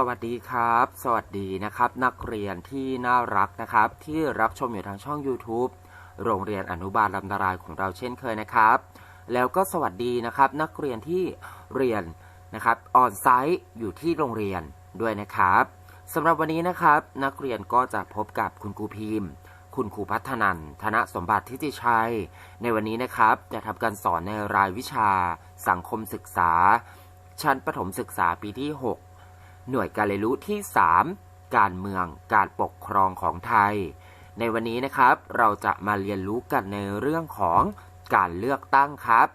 สวัสดีครับ สวัสดีนะครับ นักเรียนที่น่ารักนะครับ ที่รับชมอยู่ทางช่อง YouTube โรงเรียนอนุบาลลำดารายของเราเช่นเคยนะครับ แล้วก็สวัสดีนะครับ นักเรียนที่เรียนนะครับออนไซต์อยู่ที่โรงเรียนด้วยนะครับสำหรับวันนี้นะครับ นักเรียนก็จะพบกับคุณครูพิมพ์ คุณครูพัฒนันธนสมบัติทิติชัย ในวันนี้นะครับ จะทำการสอนในรายวิชา สังคมศึกษา ชั้นประถมศึกษาปีที่ 6 หน่วยการเรียนรู้ที่ 3 การเมืองการปกครองของไทย ในวันนี้นะครับ เราจะมาเรียนรู้กันในเรื่องของการเลือกตั้งครับ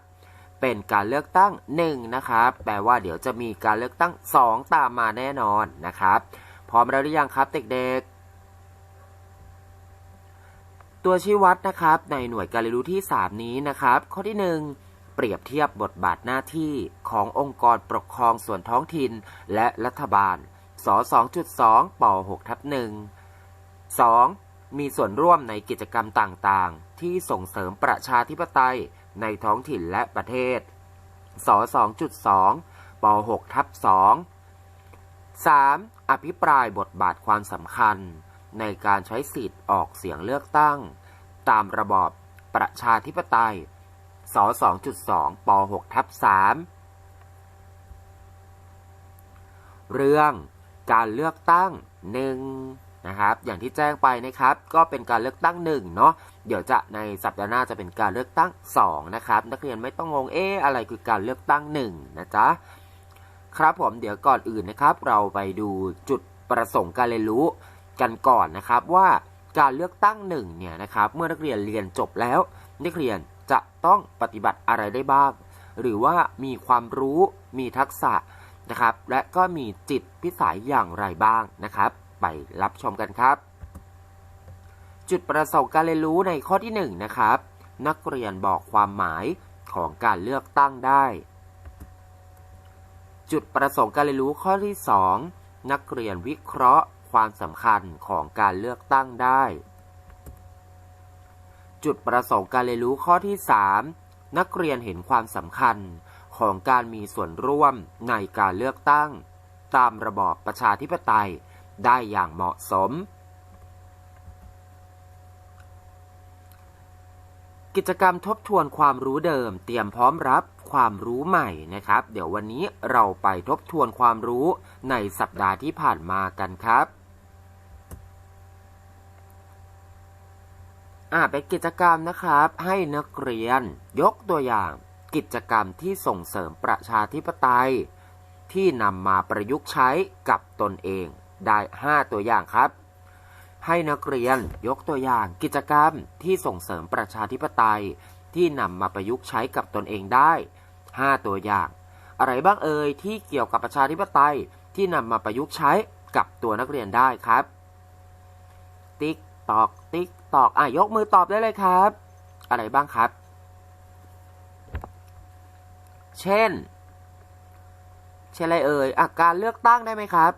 เป็นการเลือกตั้ง1นะครับ แปลว่าเดี๋ยวจะมีการเลือกตั้ง 2 ตามมาแน่นอนนะครับ พร้อมแล้วหรือยังครับเด็กๆ ตัวชี้วัดนะครับในหน่วยการเรียนรู้ที่ 3 นี้นะครับ ข้อที่ 1 เปรียบเทียบบทบาทหน้าที่ขององค์กรปกครองส่วนท้องถิ่นและรัฐบาล ส 2.2ป6ทับ1 2. มีส่วนร่วมในกิจกรรมต่างๆ ที่ส่งเสริมประชาธิปไตยในท้องถิ่นและประเทศ ส 2.2ป6ทับ2 3. อภิปรายบทบาทความสำคัญ ในการใช้สิทธิ์ออกเสียงเลือกตั้ง ตามระบอบประชาธิปไตย ส2.2ป6ทับ3เรื่องการเลือกตั้งหนึ่งนะครับ อย่างที่แจ้งไปนะครับ ก็เป็นการเลือกตั้งหนึ่งเนาะ เดี๋ยวจะในสัปดาห์หน้าจะเป็นการเลือกตั้ง2นะครับ นักเรียนไม่ต้องงง เอ๊อะไรคือการเลือกตั้ง1นะจ๊ะ ครับผม เดี๋ยวก่อนอื่นนะครับ เราไปดูจุดประสงค์การเรียนรู้กันก่อนนะครับว่าการเลือกตั้งหนึ่งเนี่ยนะครับ เมื่อนักเรียนเรียนจบแล้ว นักเรียน จะต้องปฏิบัติอะไรได้บ้าง หรือว่ามีความรู้มีทักษะนะครับ และก็มีจิตพิสัยอย่างไรบ้างนะครับ ไปรับชมกันครับ จุดประสงค์การเรียนรู้ในข้อที่1นนะครับ นักเรียนบอกความหมายของการเลือกตั้งได้ จุดประสงค์การเรียนรู้ข้อที่ 2 นักเรียนวิเคราะห์ความสำคัญของการเลือกตั้งได้ จุดประสงค์การเรียนรู้ข้อที่ 3 นักเรียนเห็นความสำคัญของการมีส่วนร่วมในการเลือกตั้ง ตามระบอบประชาธิปไตยได้อย่างเหมาะสม กิจกรรมทบทวนความรู้เดิม เตรียมพร้อมรับความรู้ใหม่นะครับ เดี๋ยววันนี้เราไปทบทวนความรู้ในสัปดาห์ที่ผ่านมากันครับ อ่าเป็นกิจกรรมนะครับ ให้นักเรียนยกตัวอย่างกิจกรรมที่ส่งเสริมประชาธิปไตย ที่นำมาประยุกต์ใช้กับตนเองได้ 5 ตัวอย่างครับ ให้นักเรียนยกตัวอย่างกิจกรรมที่ส่งเสริมประชาธิปไตย ที่นำมาประยุกต์ใช้กับตนเองได้ 5 ตัวอย่าง อะไรบ้างเอ่ยที่เกี่ยวกับประชาธิปไตยที่นำมาประยุกต์ใช้กับตัวนักเรียนได้ครับ ติ๊ก ตอกติ๊กตอกอะยกมือตอบได้เลยครับ อะไรบ้างครับ เช่น เช่นอะไรเอ่ยอะการเลือกตั้งได้ไหมครับ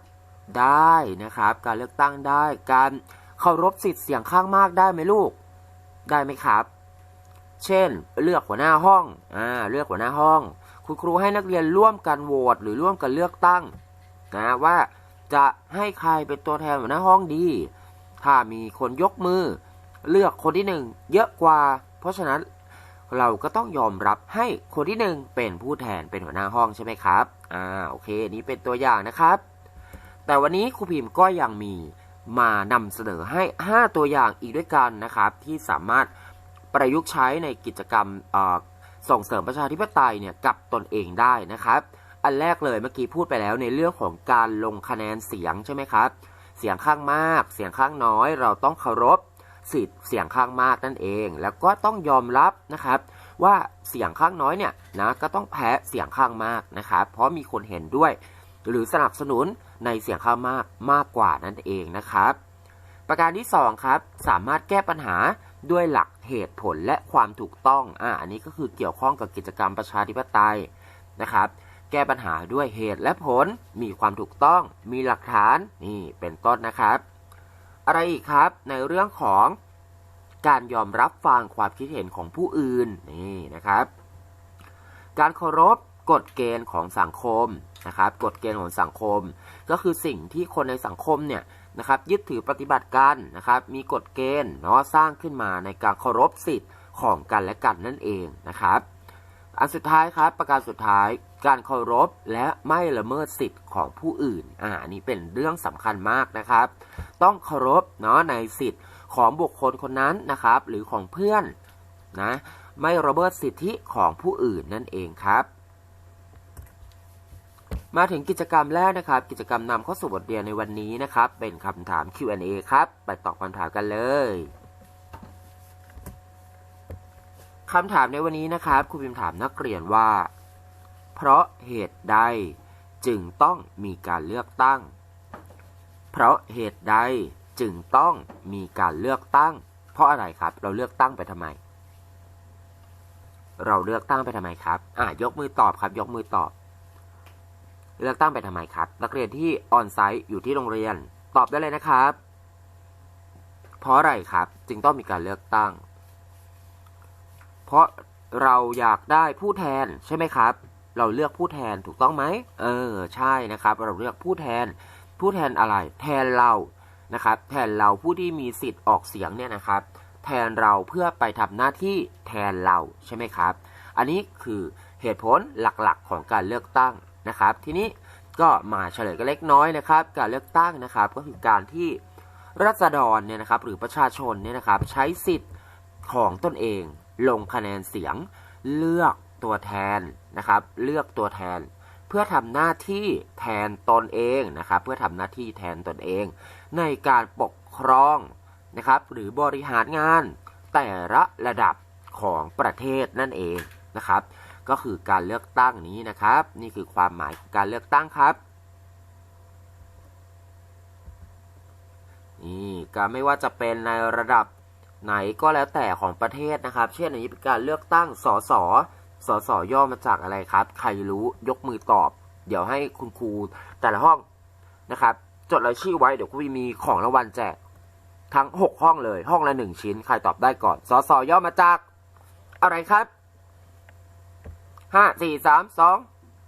ได้นะครับ การเลือกตั้งได้ การเคารพสิทธิ์เสียงข้างมากได้ไหมลูก ได้ไหมครับ เช่น เลือกหัวหน้าห้องอ่าเลือกหัวหน้าห้อง คุณครูให้นักเรียนร่วมกันโหวตหรือร่วมกันเลือกตั้งนะว่าจะให้ใครเป็นตัวแทนหัวหน้าห้องดี ถ้ามีคนยกมือ เลือกคนที่หนึ่งเยอะกว่า เพราะฉะนั้นเราก็ต้องยอมรับให้คนที่หนึ่งเป็นผู้แทนเป็นหัวหน้าห้องใช่ไหมครับอ่าโอเคนี้เป็นตัวอย่างนะครับ แต่วันนี้ครูพิมพ์ก็ยังมีมานำเสนอให้ 5 ตัวอย่างอีกด้วยกันนะครับ ที่สามารถประยุกต์ใช้ในกิจกรรมส่งเสริมประชาธิปไตยเนี่ยกับตนเองได้นะครับ อันแรกเลยเมื่อกี้พูดไปแล้วในเรื่องของการลงคะแนนเสียงใช่ไหมครับ สียงข้างมาก เสียงข้างน้อย เราต้องเคารพสิทธิ์เสียงข้างมากนั่นเอง แล้วก็ต้องยอมรับนะครับ ว่าเสียงข้างน้อยเนี่ยนะก็ต้องแพ้เสียงข้างมากนะครับเพราะมีคนเห็นด้วย หรือสนับสนุนในเสียงข้างมากมากกว่านั่นเองนะครับ ประการที่2ครับสามารถแก้ปัญหาด้วยหลักเหตุผลและความถูกต้องอ่าอันนี้ก็คือเกี่ยวข้องกับกิจกรรมประชาธิปไตยนะครับ แก้ปัญหาด้วยเหตุและผล มีความถูกต้อง มีหลักฐาน นี่เป็นต้นนะครับ อะไรอีกครับ ในเรื่องของการยอมรับฟังความคิดเห็นของผู้อื่น นี่นะครับ การเคารพกฎเกณฑ์ของสังคมนะครับ กฎเกณฑ์ของสังคม ก็คือสิ่งที่คนในสังคมเนี่ยนะครับ ยึดถือปฏิบัติกันนะครับ มีกฎเกณฑ์เนาะสร้างขึ้นมาในการเคารพสิทธิ์ของกันและกันนั่นเองนะครับ อันสุดท้ายครับ ประการสุดท้าย การเคารพและไม่ละเมิดสิทธิ์ของผู้อื่น อ่านนี้เป็นเรื่องสำคัญมากนะครับ ต้องเคารพเนาะในสิทธิ์ของบุคคลคนนั้นนะครับ หรือของเพื่อนนะ ไม่ระเบิดสิทธิของผู้อื่นนั่นเองครับ มาถึงกิจกรรมแรกนะครับ กิจกรรมนำเข้าสู่บทเรียนในวันนี้นะครับ เป็นคำถาม Q&A ครับ ไปตอบคำถามกันเลยคำถามในวันนี้นะครับครูพิมถามนักเรียนว่า เพราะเหตุใดจึงต้องมีการเลือกตั้ง เพราะเหตุใดจึงต้องมีการเลือกตั้ง เพราะอะไรครับ เราเลือกตั้งไปทำไม เราเลือกตั้งไปทำไมครับ อะยกมือตอบครับ ยกมือตอบ เลือกตั้งไปทำไมครับ นักเรียนที่ออนไซต์อยู่ที่โรงเรียน ตอบได้เลยนะครับ เพราะอะไรครับ จึงต้องมีการเลือกตั้ง เพราะเราอยากได้ผู้แทนใช่ไหมครับ เราเลือกผู้แทนถูกต้องไหมเออใช่นะครับ เราเลือกผู้แทนผู้แทนอะไร แทนเรานะครับ แทนเราผู้ที่มีสิทธิ์ออกเสียงเนี่ยนะครับ แทนเราเพื่อไปทำหน้าที่แทนเราใช่ไหมครับ อันนี้คือเหตุผลหลักๆของการเลือกตั้งนะครับ ทีนี้ก็มาเฉลยกันเล็กน้อยนะครับ การเลือกตั้งนะครับ ก็คือการที่รัษฎรเนี่ยนะครับ หรือประชาชนเนี่ยนะครับ ใช้สิทธิ์ของตนเอง ลงคะแนนเสียง เลือกตัวแทน นะครับ เลือกตัวแทน เพื่อทำหน้าที่แทนตนเองนะครับ เพื่อทำหน้าที่แทนตนเอง ในการปกครองนะครับ หรือบริหารงานแต่ละระดับของประเทศนั่นเองนะครับ ก็คือการเลือกตั้งนี้นะครับ นี่คือความหมายของการเลือกตั้งครับนี่ก็ไม่ว่าจะเป็นในระดับไหนก็แล้วแต่ของประเทศนะครับ เช่นอันนี้เป็นการเลือกตั้งสส สสย่อมาจากอะไรครับ ใครรู้ยกมือตอบ เดี๋ยวให้คุณครูแต่ละห้องนะครับ จดรายชื่อไว้เดี๋ยวครูมีของรางวัลแจกทั้ง 6 ห้องเลย ห้องละ1ชิ้น ใครตอบได้ก่อนสสย่อมาจาก อะไรครับห้าสี่สามสอง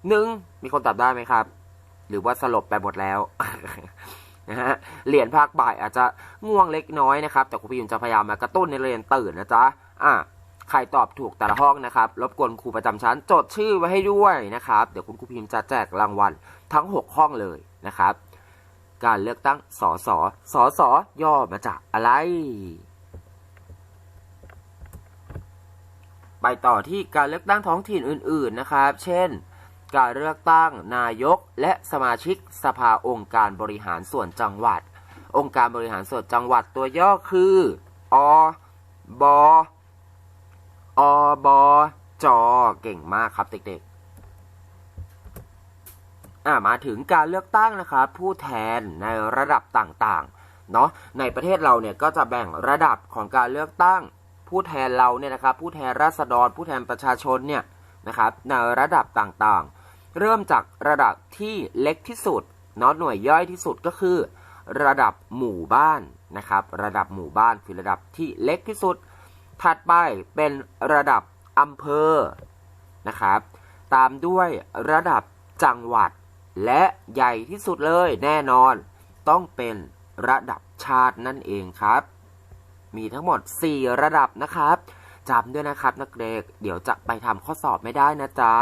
หนึ่งมีคนตอบได้ไหมครับ หรือว่าสลบไปหมดแล้วนะฮะเหรียญภาคบ่ายอาจจะง่วงเล็กน้อยนะครับ แต่ครูพิมจะพยายามมากระตุ้นในเรียนตื่นนะจ๊ะอะ ใครตอบถูกแต่ละห้องนะครับ รบกวนครูประจำชั้นจดชื่อไว้ให้ด้วยนะครับ เดี๋ยวคุณครูพิมพ์จะแจกรางวัลทั้ง 6 ห้องเลยนะครับ การเลือกตั้งสสสสย่อมาจากอะไร ไปต่อที่การเลือกตั้งท้องถิ่นอื่น ๆนะครับ เช่น การเลือกตั้งนายกและสมาชิกสภาองค์การบริหารส่วนจังหวัด องค์การบริหารส่วนจังหวัดตัวย่อคือ อบ อบจเก่งมากครับเด็กๆอ่ามาถึงการเลือกตั้งนะครับผู้แทนในระดับต่างๆเนาะในประเทศเราเนี่ยก็จะแบ่งระดับของการเลือกตั้ง ผู้แทนเราเนี่ยนะครับ ผู้แทนราษฎร ผู้แทนประชาชนเนี่ยนะครับในระดับต่างๆ เริ่มจากระดับที่เล็กที่สุดเนาะหน่วยย่อยที่สุดก็คือ ระดับหมู่บ้านนะครับ ระดับหมู่บ้านคือระดับที่เล็กที่สุด ถัดไปเป็นระดับอำเภอนะครับ ตามด้วยระดับจังหวัด และใหญ่ที่สุดเลยแน่นอน ต้องเป็นระดับชาตินั่นเองครับ มีทั้งหมด 4 ระดับนะครับจำด้วยนะครับนักเด็กเดี๋ยวจะไปทำข้อสอบไม่ได้นะจ๊ะ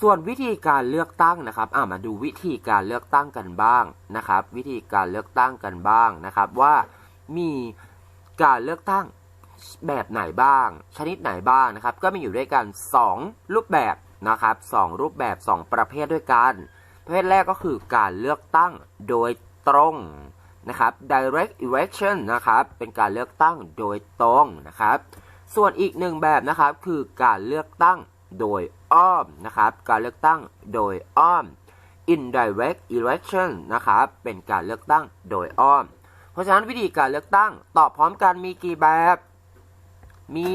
ส่วนวิธีการเลือกตั้งนะครับ อ่ามาดูวิธีการเลือกตั้งกันบ้างนะครับ วิธีการเลือกตั้งกันบ้างนะครับว่า มีการเลือกตั้งแบบไหนบ้าง ชนิดไหนบ้างนะครับ ก็มีอยู่ด้วยกัน 2 รูปแบบนะครับ 2 รูปแบบ 2 ประเภทด้วยกัน ประเภทแรกก็คือการเลือกตั้งโดยตรงนะครับ direct election นะครับ เป็นการเลือกตั้งโดยตรงนะครับ ส่วนอีกหนึ่งแบบนะครับคือการเลือกตั้งโดยอ้อมนะครับ การเลือกตั้งโดยอ้อม indirect election นะครับ เป็นการเลือกตั้งโดยอ้อม เพราะฉะนั้นวิธีการเลือกตั้งตอบพร้อมกันมีกี่แบบ มี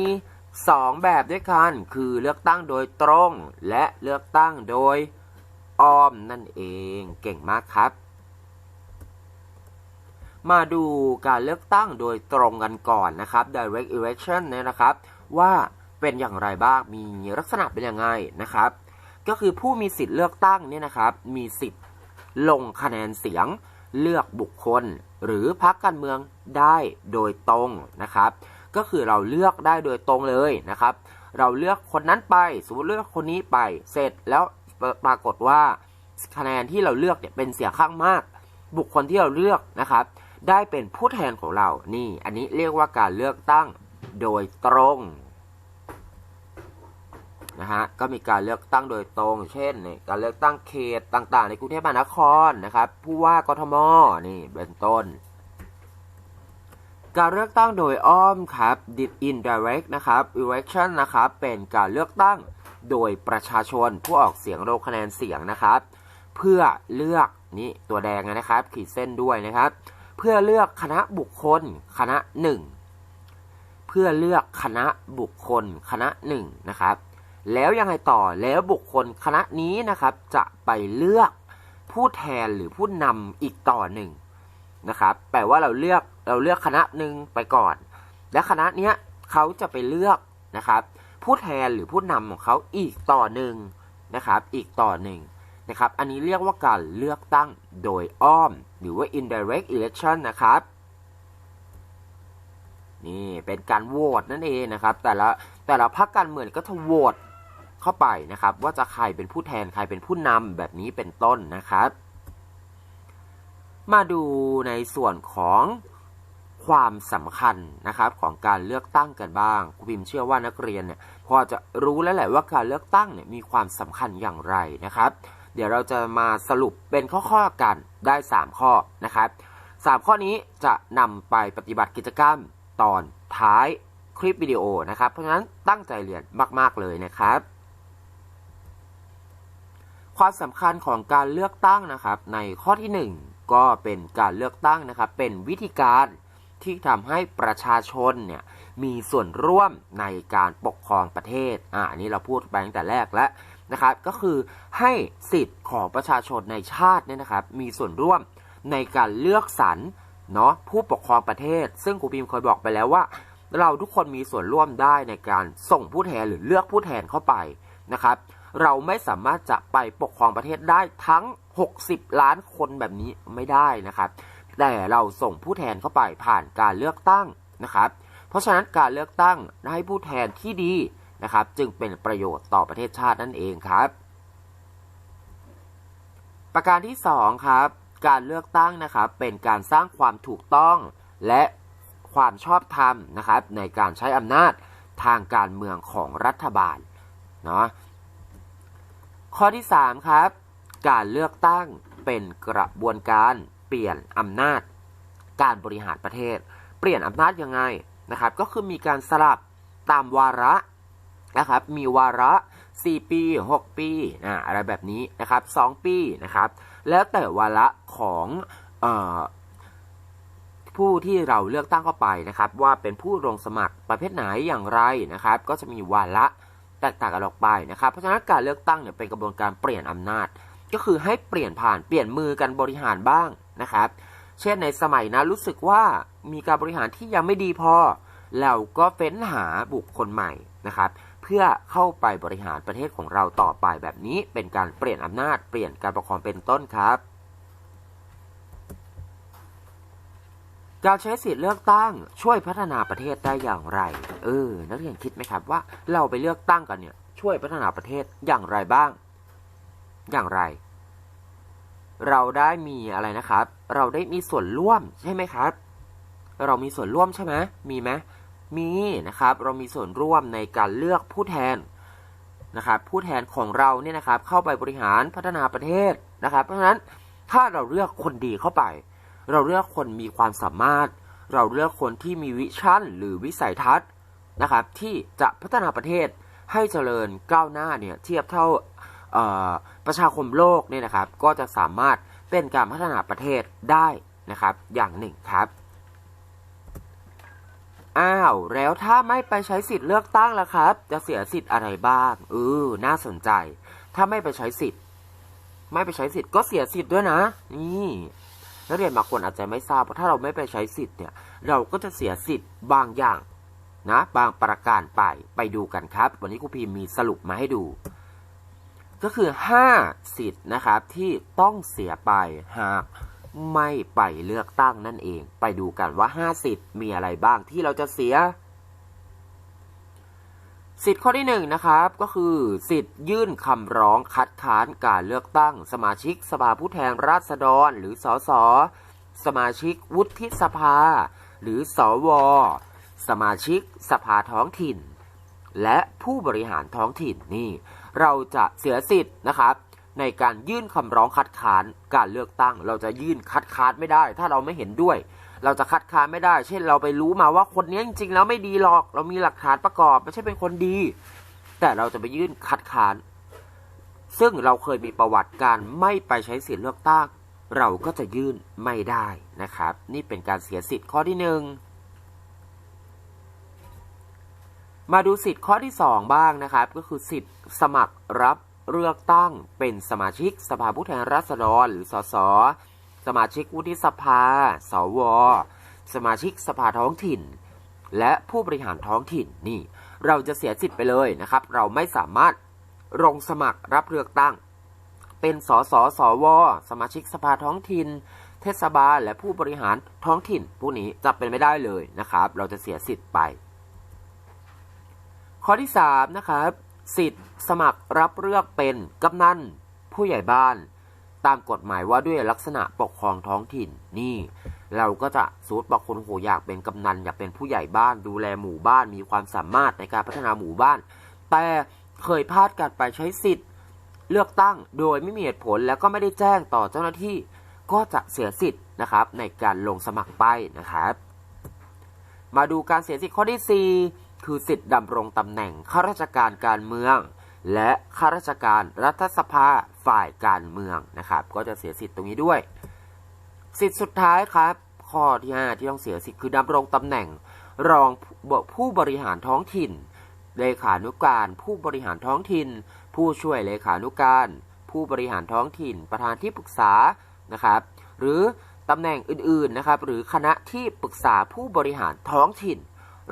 2 แบบด้วยกัน คือเลือกตั้งโดยตรง และเลือกตั้งโดยอ้อมนั่นเองเก่งมากครับ มาดูการเลือกตั้งโดยตรงกันก่อนนะครับ direct election เนี่ยนะครับ ว่าเป็นอย่างไรบ้างมีลักษณะเป็นยังไงนะครับ ก็คือผู้มีสิทธิ์เลือกตั้งเนี่ยนะครับ มีสิทธิ์ลงคะแนนเสียง เลือกบุคคล หรือพรรคการเมืองได้โดยตรงนะครับ ก็คือเราเลือกได้โดยตรงเลยนะครับ เราเลือกคนนั้นไปสมมติเลือกคนนี้ไปเสร็จแล้วปรากฏว่าคะแนนที่เราเลือกเนี่ยเป็นเสียข้างมาก บุคคลที่เราเลือกนะครับ ได้เป็นผู้แทนของเรานี่ อันนี้เรียกว่าการเลือกตั้งโดยตรง นะฮะก็มีการเลือกตั้งโดยตรง เช่นการเลือกตั้งเขตต่างๆ ในกรุงเทพมหานครนะครับผู้ว่ากทมนี่เป็นต้น การเลือกตั้งโดยอ้อมครับ indirect นะครับ election นะครับเป็นการเลือกตั้งโดยประชาชนผู้ออกเสียงลงคะแนนเสียงนะครับ เพื่อเลือกนี่ตัวแดงนะครับ ขีดเส้นด้วยนะครับ เพื่อเลือกคณะบุคคลคณะหนึ่งเพื่อเลือกคณะบุคคลคณะหนึ่งนะครับ แล้วยังไงต่อแล้วบุคคลคณะนี้นะครับ จะไปเลือกผู้แทนหรือผู้นำอีกต่อหนึ่งนะครับ แปลว่าเราเลือกเราเลือกคณะหนึ่งไปก่อน และคณะเนี้ยเขาจะไปเลือกนะครับ ผู้แทนหรือผู้นำของเขาอีกต่อหนึ่งนะครับ อีกต่อหนึ่งนะครับ อันนี้เรียกว่าการเลือกตั้งโดยอ้อม หรือว่า indirect election นะครับนี่เป็นการโหวตนั่นเองนะครับ แต่ละแต่ละพรรคการเมืองก็จะโหวต เข้าไปนะครับ ว่าจะใครเป็นผู้แทนใครเป็นผู้นำแบบนี้เป็นต้นนะครับ มาดูในส่วนของความสำคัญนะครับของการเลือกตั้งกันบ้างครูพิมเชื่อว่านักเรียนเนี่ยพอจะรู้แล้วแหละว่าการเลือกตั้งเนี่ยมีความสำคัญอย่างไรนะครับ เดี๋ยวเราจะมาสรุปเป็นข้อๆกันได้ 3 ข้อนะครับ3ข้อนี้จะนำไปปฏิบัติกิจกรรมตอนท้ายคลิปวิดีโอนะครับ เพราะฉะนั้นตั้งใจเรียนมาก ๆ เลยนะครับ ความสำคัญของการเลือกตั้งนะครับ ในข้อที่ 1 ก็เป็นการเลือกตั้งนะครับ เป็นวิธีการที่ทำให้ประชาชนเนี่ยมีส่วนร่วมในการปกครองประเทศอ่านนี้เราพูดไปตั้งแต่แรกแล้วนะครับ ก็คือให้สิทธิ์ของประชาชนในชาติเนี่ยนะครับ มีส่วนร่วมในการเลือกสรรเนาะผู้ปกครองประเทศ ซึ่งครูพิมเคยบอกไปแล้วว่า เราทุกคนมีส่วนร่วมได้ในการส่งผู้แทนหรือเลือกผู้แทนเข้าไปนะครับ เราไม่สามารถจะไปปกครองประเทศได้ทั้ง 60 ล้านคนแบบนี้ไม่ได้นะครับ แต่เราส่งผู้แทนเข้าไปผ่านการเลือกตั้งนะครับ เพราะฉะนั้นการเลือกตั้งให้ผู้แทนที่ดีนะครับ จึงเป็นประโยชน์ต่อประเทศชาตินั่นเองครับ ประการที่2ครับการเลือกตั้งนะครับเป็นการสร้างความถูกต้องและความชอบธรรมนะครับในการใช้อำนาจทางการเมืองของรัฐบาลเนาะ ข้อที่ 3 ครับ การเลือกตั้งเป็นกระบวนการเปลี่ยนอำนาจ การบริหารประเทศ เปลี่ยนอำนาจยังไงนะครับ ก็คือมีการสลับตามวาระนะครับ มีวาระ 4 ปี 6 ปีนะอะไรแบบนี้นะครับ 2 ปีนะครับ แล้วแต่วาระของออผู้ที่เราเลือกตั้งเข้าไปนะครับ ว่าเป็นผู้ลงสมัครประเภทไหนอย่างไรนะครับ ก็จะมีวาระ แตกต่างกันออกไปนะครับ เพราะฉะนั้นการเลือกตั้งเนี่ยเป็นกระบวนการเปลี่ยนอำนาจ ก็คือให้เปลี่ยนผ่านเปลี่ยนมือกันบริหารบ้างนะครับ เช่นในสมัยนะรู้สึกว่ามีการบริหารที่ยังไม่ดีพอ เราก็เฟ้นหาบุคคลใหม่นะครับ เพื่อเข้าไปบริหารประเทศของเราต่อไปแบบนี้เป็นการเปลี่ยนอำนาจเปลี่ยนการปกครองเป็นต้นครับ การใช้สิทธิ์เลือกตั้งช่วยพัฒนาประเทศได้อย่างไร เออ นักเรียนคิดไหมครับว่าเราไปเลือกตั้งกันเนี่ย ช่วยพัฒนาประเทศอย่างไรบ้าง อย่างไร เราได้มีอะไรนะครับ เราได้มีส่วนร่วมใช่ไหมครับ เรามีส่วนร่วมใช่ไหมมีไหมมีนะครับ เรามีส่วนร่วมในการเลือกผู้แทนนะครับผู้แทนของเราเนี่ยนะครับเข้าไปบริหารพัฒนาประเทศนะครับ เพราะฉะนั้นถ้าเราเลือกคนดีเข้าไป เราเลือกคนมีความสามารถ เราเลือกคนที่มีวิชั่นหรือวิสัยทัศน์นะครับ ที่จะพัฒนาประเทศให้เจริญก้าวหน้าเนี่ยเทียบเท่าประชาคมโลกเนี่ยนะครับ ก็จะสามารถเป็นการพัฒนาประเทศได้นะครับ อย่างหนึ่งครับอ้าวแล้วถ้าไม่ไปใช้สิทธิ์เลือกตั้งล่ะครับ จะเสียสิทธิ์อะไรบ้างเออน่าสนใจ ถ้าไม่ไปใช้สิทธิ์ ไม่ไปใช้สิทธิ์ก็เสียสิทธิ์ด้วยนะ นี่ นักเรียนบางคนอาจจะไม่ทราบเพราะถ้าเราไม่ไปใช้สิทธิ์เนี่ย เราก็จะเสียสิทธิ์บางอย่างนะ บางประการไปไปดูกันครับ วันนี้ครูพิมพ์มีสรุปมาให้ดู ก็คือ 5 สิทธิ์นะครับที่ต้องเสียไปหากไม่ไปเลือกตั้งนั่นเอง ไปดูกันว่า 5 สิทธิ์มีอะไรบ้างที่เราจะเสีย สิทธิ์ข้อที่1นนะครับก็คือ สิทธิ์ยื่นคำร้องคัดค้านการเลือกตั้ง สมาชิกสภาผู้แทนราษฎร หรือสสสมาชิกวุฒิสภา หรือสว สมาชิกสภาท้องถิ่น และผู้บริหารท้องถิ่นนี่ เราจะเสียสิทธิ์นะครับ ในการยื่นคำร้องคัดค้านการเลือกตั้ง เราจะยื่นคัดค้านไม่ได้ ถ้าเราไม่เห็นด้วย เราจะคัดค้านไม่ได้ เช่นเราไปรู้มาว่าคนนี้จริงๆแล้วไม่ดีหรอก เรามีหลักฐานประกอบไม่ใช่เป็นคนดี แต่เราจะไปยื่นคัดค้าน ซึ่งเราเคยมีประวัติการไม่ไปใช้สิทธิเลือกตั้งเราก็จะยื่นไม่ได้นะครับ นี่เป็นการเสียสิทธิ์ข้อที่หนึ่งมาดูสิทธิ์ข้อที่ 2 บ้างนะครับ ก็คือสิทธิ์สมัครรับเลือกตั้งเป็นสมาชิกสภาผู้แทนราษฎรหรือสส สมาชิกวุฒิสภา สว สมาชิกสภาท้องถิ่น และผู้บริหารท้องถิ่นนี่ เราจะเสียสิทธิ์ไปเลยนะครับ เราไม่สามารถลงสมัครรับเลือกตั้ง เป็นสสสว สมาชิกสภาท้องถิ่น เทศบาลและผู้บริหารท้องถิ่น ผู้นี้จะเป็นไม่ได้เลยนะครับ เราจะเสียสิทธิ์ไป ข้อที่3นะครับสิทธิ์สมัครรับเลือกเป็นกำนันผู้ใหญ่บ้าน ตามกฎหมายว่าด้วยลักษณะปกครองท้องถิ่นนี่ เราก็จะสูตรบอกคนโหอยากเป็นกำนันอยากเป็นผู้ใหญ่บ้านดูแลหมู่บ้านมีความสามารถในการพัฒนาหมู่บ้าน แต่เคยพลาดการไปใช้สิทธิ์ เลือกตั้งโดยไม่มีเหตุผลแล้วก็ไม่ได้แจ้งต่อเจ้าหน้าที่ ก็จะเสียสิทธิ์นะครับ ในการลงสมัครไปนะครับ มาดูการเสียสิทธิ์ข้อที่ 4 คือสิทธิ์ดำรงตำแหน่งข้าราชการการเมือง และข้าราชการรัฐสภาฝ่ายการเมืองนะครับ ก็จะเสียสิทธิ์ตรงนี้ด้วย สิทธิ์สุดท้ายครับ ข้อที่ 5 ที่ต้องเสียสิทธิ์คือดำรงตำแหน่ง รองผู้บริหารท้องถิ่น เลขานุการผู้บริหารท้องถิ่น ผู้ช่วยเลขานุการ ผู้บริหารท้องถิ่น ประธานที่ปรึกษานะครับ หรือตำแหน่งอื่นๆนะครับ หรือคณะที่ปรึกษาผู้บริหารท้องถิ่น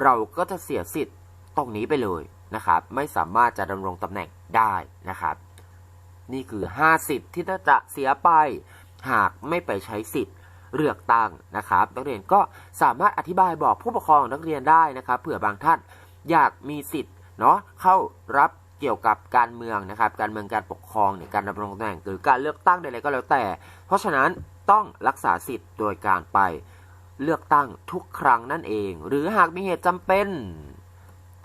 เราก็จะเสียสิทธิ์ตรงนี้ไปเลย นะครับ ไม่สามารถจะดำรงตำแหน่งได้นะครับ นี่คือ 50 ที่จะเสียไป หากไม่ไปใช้สิทธิ์เลือกตั้งนะครับ นักเรียนก็สามารถอธิบายบอกผู้ปกครองนักเรียนได้นะครับเผื่อบางท่านอยากมีสิทธิ์เนาะเข้ารับเกี่ยวกับการเมืองนะครับ การเมืองการปกครองเนี่ยการดำรงตำแหน่งหรือการเลือกตั้งใดๆก็แล้วแต่ เพราะฉะนั้นต้องรักษาสิทธิ์โดยการไปเลือกตั้งทุกครั้งนั่นเอง หรือหากมีเหตุจำเป็น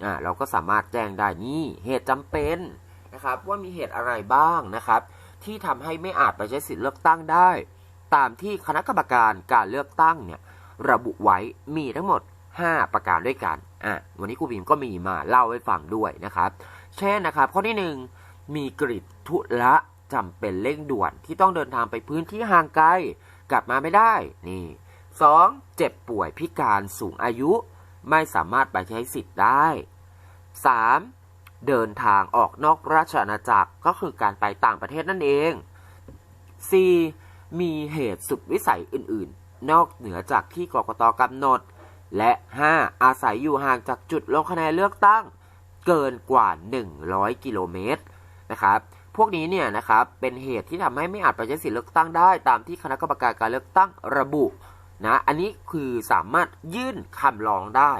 อ่าเราก็สามารถแจ้งได้นี่เหตุจำเป็นนะครับว่ามีเหตุอะไรบ้างนะครับ ที่ทำให้ไม่อาจไปใช้สิทธิ์เลือกตั้งได้ ตามที่คณะกรรมการการเลือกตั้งเนี่ยระบุไว้มีทั้งหมด 5 ประการด้วยกันอะวันนี้ครูบีมก็มีมาเล่าให้ฟังด้วยนะครับ เช่นนะครับ ข้อที่ 1 มีกริดทุละจำเป็นเร่งด่วนที่ต้องเดินทางไปพื้นที่ห่างไกลกลับมาไม่ได้นี่ 2. เจ็บป่วยพิการสูงอายุ ไม่สามารถไปใช้สิทธิ์ได้ 3. เดินทางออกนอกราชอาณาจักรก็คือการไปต่างประเทศนั่นเอง 4. มีเหตุสุดวิสัยอื่น ๆ นอกเหนือจากที่กกตกำหนด และ 5. อาศัยอยู่ห่างจากจุดลงคะแนนเลือกตั้ง เกินกว่า 100 กิโลเมตรนะครับพวกนี้เนี่ยนะครับเป็นเหตุที่ทำให้ไม่อาจไปใช้สิทธิเลือกตั้งได้ ตามที่คณะกรรมการการเลือกตั้งระบุ นะ อันนี้คือสามารถยื่นคำร้องได้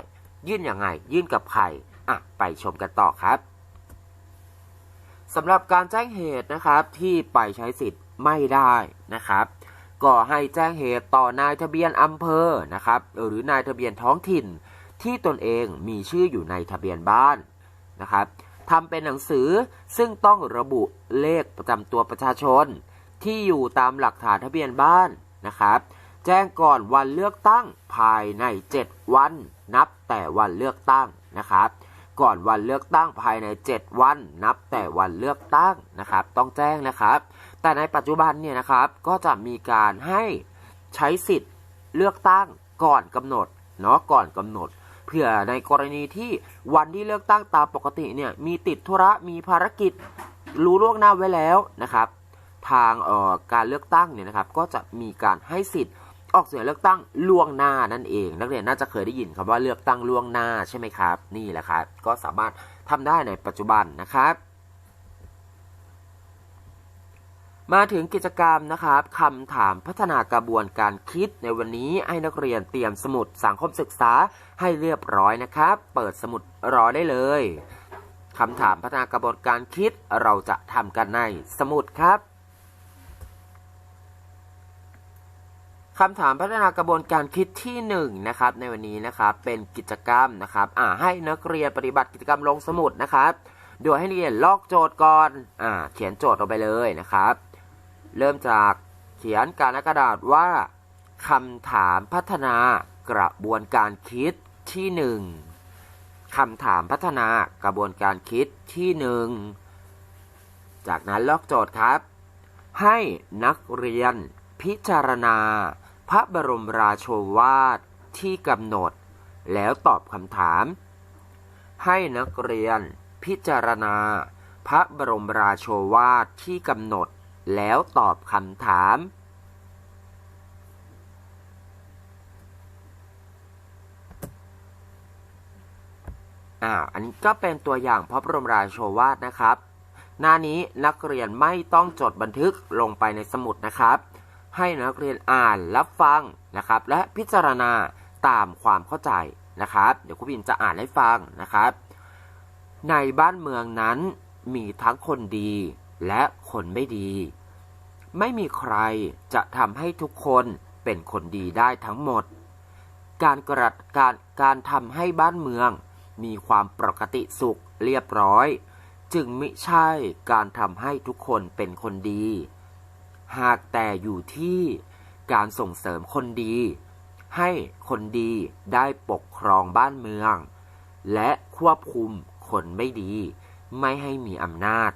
ยื่นยังไง ยื่นกับใครอะไปชมกันต่อครับสำหรับการแจ้งเหตุนะครับที่ไปใช้สิทธิ์ไม่ได้นะครับ ก็ให้แจ้งเหตุต่อนายทะเบียนอำเภอนะครับหรือนายทะเบียนท้องถิ่นที่ตนเองมีชื่ออยู่ในทะเบียนบ้านนะครับทำเป็นหนังสือซึ่งต้องระบุเลขประจำตัวประชาชน ที่อยู่ตามหลักฐานทะเบียนบ้านนะครับ แจ้งก่อนวันเลือกตั้งภายใน 7 วัน นับแต่วันเลือกตั้งนะครับ ก่อนวันเลือกตั้งภายใน 7 วัน นับแต่วันเลือกตั้งนะครับ ต้องแจ้งนะครับ แต่ในปัจจุบันเนี่ยนะครับก็จะมีการให้ใช้สิทธิ์เลือกตั้งก่อนกำหนดเนาะก่อนกำหนดเพื่อในกรณีที่วันที่เลือกตั้งตามปกติเนี่ยมีติดธุระมีภารกิจรู้ล่วงหน้าไว้แล้วนะครับ ทางออการเลือกตั้งเนี่ยนะครับ ก็จะมีการให้สิทธิ์ ออกเสียงเลือกตั้งล่วงหน้านั่นเอง นักเรียนน่าจะเคยได้ยินคำว่าเลือกตั้งล่วงหน้าใช่ไหมครับ นี่แหละครับ ก็สามารถทำได้ในปัจจุบันนะครับ มาถึงกิจกรรมนะครับคำถามพัฒนากระบวนการคิดในวันนี้ให้นักเรียนเตรียมสมุดสังคมศึกษาให้เรียบร้อยนะครับ เปิดสมุดรอได้เลยคำถามพัฒนากระบวนการคิดเราจะทำกันในสมุดครับ คำถามพัฒนากระบวนการคิดที่1นนะครับในวันนี้นะครับเป็นกิจกรรมนะครับอ่าให้นักเรียนปฏิบัติกิจกรรมลงสมุดนะครับโดยให้นักเรียนลอกโจทย์ก่อนอ่าเขียนโจทย์ลงไปเลยนะครับ เริ่มจากเขียนการกระดาษว่าคำถามพัฒนากระบวนการคิดที่หนึ่งคำถามพัฒนากระบวนการคิดที่หนึ่งจากนั้นลอกโจทย์ครับ ให้นักเรียนพิจารณา พระบรมราโชวาทที่กำหนด แล้วตอบคำถาม ให้นักเรียนพิจารณา พระบรมราโชวาทที่กำหนด แล้วตอบคำถาม อ่า อันนี้ก็เป็นตัวอย่างพระบรมราโชวาทนะครับ หน้านี้นักเรียนไม่ต้องจดบันทึกลงไปในสมุดนะครับ ให้นักเรียนอ่านรับฟังนะครับ และพิจารณาตามความเข้าใจนะครับ เดี๋ยวครูพิมจะอ่านให้ฟังนะครับ ในบ้านเมืองนั้นมีทั้งคนดีและคนไม่ดี ไม่มีใครจะทำให้ทุกคนเป็นคนดีได้ทั้งหมด การกระการการทำให้บ้านเมืองมีความปกติสุขเรียบร้อย จึงไม่ใช่การทำให้ทุกคนเป็นคนดี หากแต่อยู่ที่การส่งเสริมคนดี ให้คนดีได้ปกครองบ้านเมือง และควบคุมคนไม่ดี ไม่ให้มีอำนาจ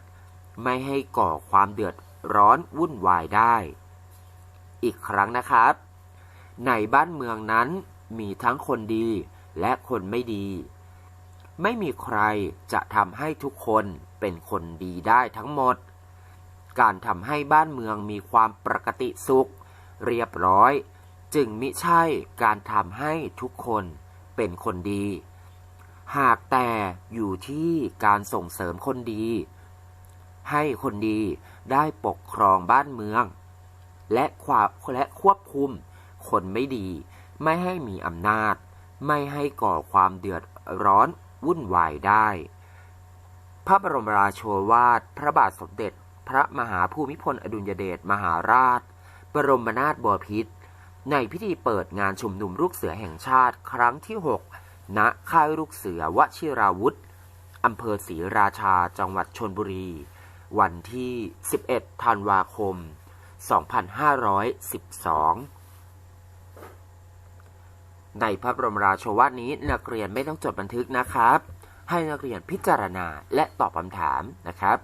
ไม่ให้ก่อความเดือดร้อนวุ่นวายได้ อีกครั้งนะครับ ในบ้านเมืองนั้นมีทั้งคนดีและคนไม่ดี ไม่มีใครจะทำให้ทุกคนเป็นคนดีได้ทั้งหมด การทำให้บ้านเมืองมีความปกติสุข เรียบร้อย จึงมิใช่การทำให้ทุกคนเป็นคนดี หากแต่อยู่ที่การส่งเสริมคนดี ให้คนดีได้ปกครองบ้านเมือง และความและควบคุมคนไม่ดี ไม่ให้มีอำนาจ ไม่ให้ก่อความเดือดร้อนวุ่นวายได้ พระบรมราโชวาท พระบาทสมเด็จ พระมหาภูมิพลอดุลยเดชมหาราช บรมนาถบพิตรในพิธีเปิดงานชุมนุมลูกเสือแห่งชาติครั้งที่ 6 ณ ค่ายลูกเสือวชิราวุธอำเภอศรีราชาจังหวัดชนบุรี วันที่ 11 ธันวาคม 2512 ในพระบรมราโชวาทนี้นักเรียนไม่ต้องจดบันทึกนะครับ ให้นักเรียนพิจารณาและตอบคำถามนะครับ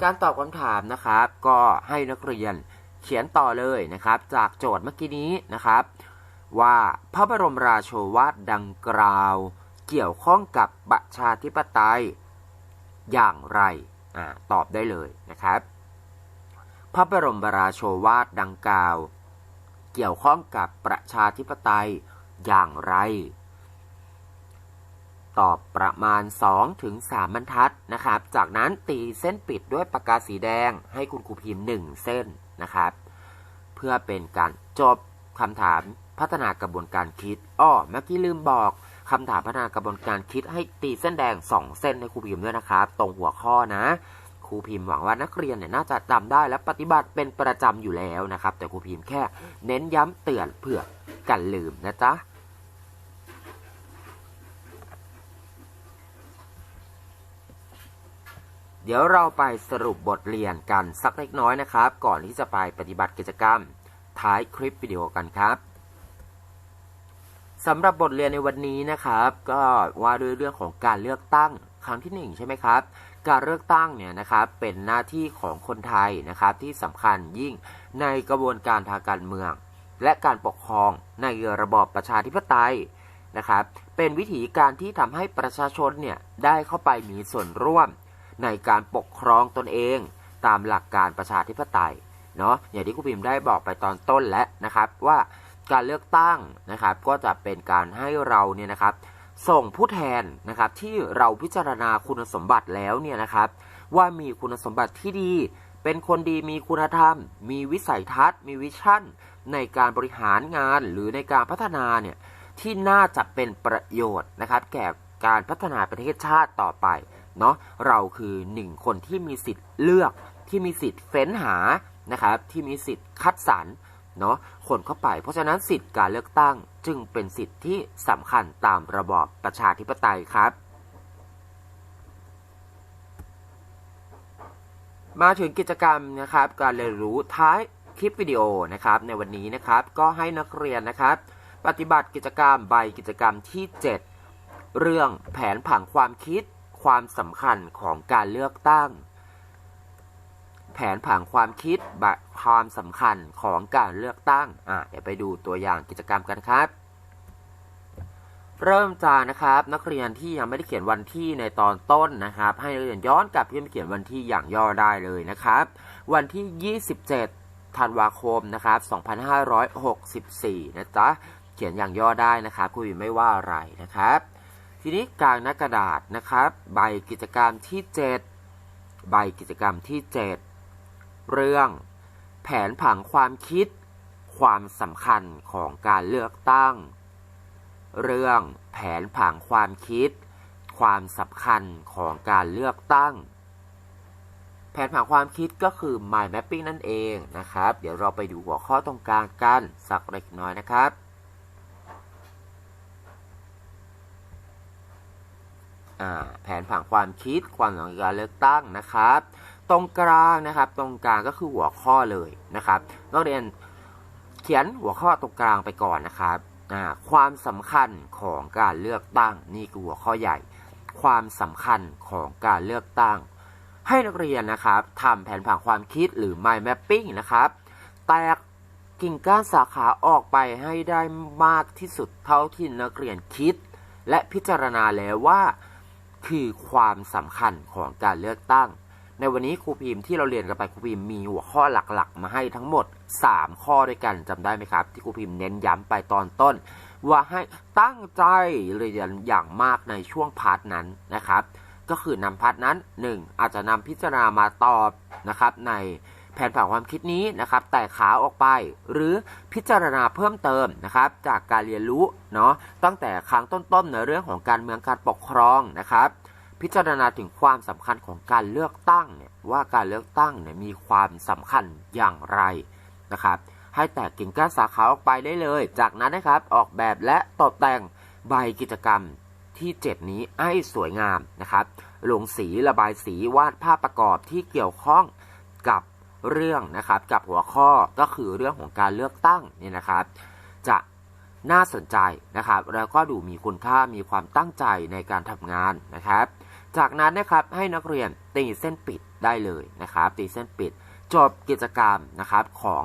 การตอบคำถามนะครับก็ให้นักเรียนเขียนต่อเลยนะครับ จากโจทย์เมื่อกี้นี้นะครับ ว่าพระบรมราโชวาทดังกล่าว เกี่ยวข้องกับประชาธิปไตยอย่างไรอตอบได้เลยนะครับ พระบรมราโชวาทดังกล่าว เกี่ยวข้องกับประชาธิปไตยอย่างไร ตอบประมาณ 2-3ถึงบรรทัดนะครับ จากนั้นตีเส้นปิดด้วยปากกาสีแดง ให้คุณครูพิมพ์ 1 เส้นนะครับ เพื่อเป็นการจบคำถามพัฒนากระบวนการคิดอ้อเมื่อกี้ลืมบอกคำถามพัฒนากระบวนการคิดให้ตีเส้นแดง 2 เส้นให้ครูพิมพ์ด้วยนะครับ ตรงหัวข้อนะครูพิมพ์หวังว่านักเรียนเนี่ยน่าจะจำได้และปฏิบัติเป็นประจำอยู่แล้วนะครับ แต่ครูพิมพ์แค่เน้นย้ำเตือนเผื่อกันลืมนะจ๊ะ เดี๋ยวเราไปสรุปบทเรียนกันสักเล็กน้อยนะครับ ก่อนที่จะไปปฏิบัติกิจกรรม ท้ายคลิปวิดีโอกันครับสำหรับบทเรียนในวันนี้นะครับ ก็ว่าด้วยเรื่องของการเลือกตั้งครั้งที่หนึ่งใช่ไหมครับ การเลือกตั้งเนี่ยนะครับเป็นหน้าที่ของคนไทยนะครับที่สำคัญยิ่งในกระบวนการทางการเมือง และการปกครองในระบอบประชาธิปไตยนะครับ เป็นวิธีการที่ทำให้ประชาชนเนี่ยได้เข้าไปมีส่วนร่วม ในการปกครองตนเองตามหลักการประชาธิปไตยเนาะอย่างที่ครูพิมพ์ได้บอกไปตอนต้นแล้วนะครับว่าการเลือกตั้งนะครับก็จะเป็นการให้เราเนี่ยนะครับส่งผู้แทนนะครับที่เราพิจารณาคุณสมบัติแล้วเนี่ยนะครับ ว่ามีคุณสมบัติที่ดี เป็นคนดีมีคุณธรรม มีวิสัยทัศน์ มีวิชั่น ในการบริหารงานหรือในการพัฒนาเนี่ยที่น่าจะเป็นประโยชน์นะครับ แก่การพัฒนาประเทศชาติต่อไป เนาะเราคือหนึ่งคนที่มีสิทธิ์เลือกที่มีสิทธิ์เฟ้นหานะครับที่มีสิทธิ์คัดสรรเนาะคนเข้าไป เพราะฉะนั้นสิทธิ์การเลือกตั้งจึงเป็นสิทธิ์ที่สำคัญตามระบอบประชาธิปไตยครับ มาถึงกิจกรรมนะครับ การเรียนรู้ท้ายคลิปวิดีโอนะครับ ในวันนี้นะครับก็ให้นักเรียนนะครับ ปฏิบัติกิจกรรมใบกิจกรรมที่ 7 เรื่องแผนผังความคิด ความสำคัญของการเลือกตั้ง แผนผังความคิดบความสำคัญของการเลือกตั้งอะเดี๋ยวไปดูตัวอย่างกิจกรรมกันครับ เริ่มจากนะครับ นักเรียนที่ยังไม่ได้เขียนวันที่ในตอนต้นนะครับ ให้นักเรียนย้อนกลับขึ้นไปเขียนวันที่อย่างย่อได้เลยนะครับ วันที่ 27ธันวาคมนะครับ 2564 นะจ๊ะเขียนอย่างย่อได้นะครับครูไม่ว่าอะไรนะครับ ทีนี้กลางหน้ากระดาษนะครับ ใบกิจกรรมที่ 7 ใบกิจกรรมที่ 7 เรื่อง แผนผังความคิด ความสำคัญของการเลือกตั้ง เรื่องแผนผังความคิด ความสำคัญของการเลือกตั้ง แผนผังความคิดก็คือ mind mapping นั่นเองนะครับ เดี๋ยวเราไปดูหัวข้อตรงกลางกันสักเล็กน้อยนะครับ อ่า แผนผังความคิดความสำคัญของการเลือกตั้งนะครับ ตรงกลางนะครับ ตรงกลางก็คือหัวข้อเลยนะครับนักเรียนเขียนหัวข้อตรงกลางไปก่อนนะครับความสำคัญของการเลือกตั้งนี่คือหัวข้อใหญ่ ความสำคัญของการเลือกตั้ง ให้นักเรียนนะครับทำแผนผังความคิดหรือ mind mapping นะครับ แตกกิ่งก้านสาขาออกไปให้ได้มากที่สุดเท่าที่นักเรียนคิด และพิจารณาแล้วว่า คือความสำคัญของการเลือกตั้ง ในวันนี้ครูพิมพ์ที่เราเรียนกันไปครูพิมพ์มีหัวข้อหลักๆ มาให้ทั้งหมด 3 ข้อด้วยกันจำได้ไหมครับ ที่ครูพิมพ์เน้นย้ำไปตอนต้น ว่าให้ตั้งใจเรียนอย่างมากในช่วงพาร์ทนั้นนะครับ ก็คือนำพาร์ทนั้น 1 อาจจะนำพิจารณามาตอบนะครับใน แผนผังความคิดนี้นะครับแต่ขาออกไป หรือพิจารณาเพิ่มเติมนะครับ จากการเรียนรู้เนาะตั้งแต่ครั้งต้นๆในเรื่องของการเมืองการปกครองนะครับ พิจารณาถึงความสำคัญของการเลือกตั้งเนี่ยว่าการเลือกตั้งเนี่ยมีความสำคัญอย่างไรนะครับ ให้แตกกิ่งก้านสาขาออกไปได้เลย จากนั้นนะครับออกแบบและตกแต่งใบกิจกรรมที่ 7 นี้ให้สวยงามนะครับลงสีระบายสีวาดภาพประกอบที่เกี่ยวข้อง เรื่องนะครับกับหัวข้อก็คือเรื่องของการเลือกตั้งเนี่ยนะครับ จะน่าสนใจนะครับ แล้วก็ดูมีคุณค่ามีความตั้งใจในการทำงานนะครับ จากนั้นนะครับให้นักเรียนตีเส้นปิดได้เลยนะครับ ตีเส้นปิด จบกิจกรรมนะครับของ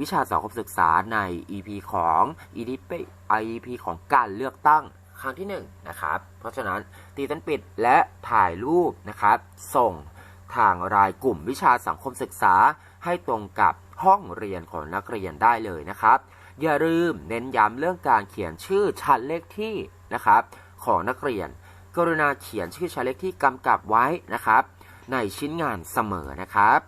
วิชาสังคมศึกษาใน EP ของ EP EP ของการเลือกตั้งครั้งที่1นนะครับ เพราะฉะนั้นตีเส้นปิดและถ่ายรูปนะครับ ส่ง ทางรายกลุ่มวิชาสังคมศึกษา ให้ตรงกับห้องเรียนของนักเรียนได้เลยนะครับ อย่าลืมเน้นย้ำเรื่องการเขียนชื่อชั้นเลขที่นะครับ ของนักเรียน กรุณาเขียนชื่อชั้นเลขที่กำกับไว้นะครับ ในชิ้นงานเสมอนะครับ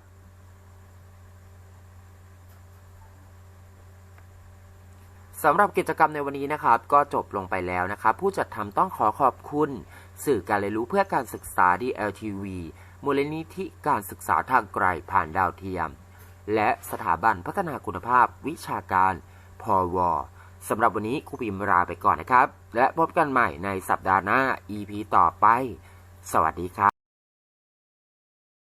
สำหรับกิจกรรมในวันนี้นะครับ ก็จบลงไปแล้วนะครับ ผู้จัดทำต้องขอขอบคุณ สื่อการเรียนรู้เพื่อการศึกษา DLTV มูลนิธิการศึกษาทางไกลผ่านดาวเทียม และสถาบันพัฒนาคุณภาพวิชาการ พอวสำหรับวันนี้ครูพิมพ์ลาไปก่อนนะครับ และพบกันใหม่ในสัปดาห์หน้า EP ต่อไป สวัสดีครับ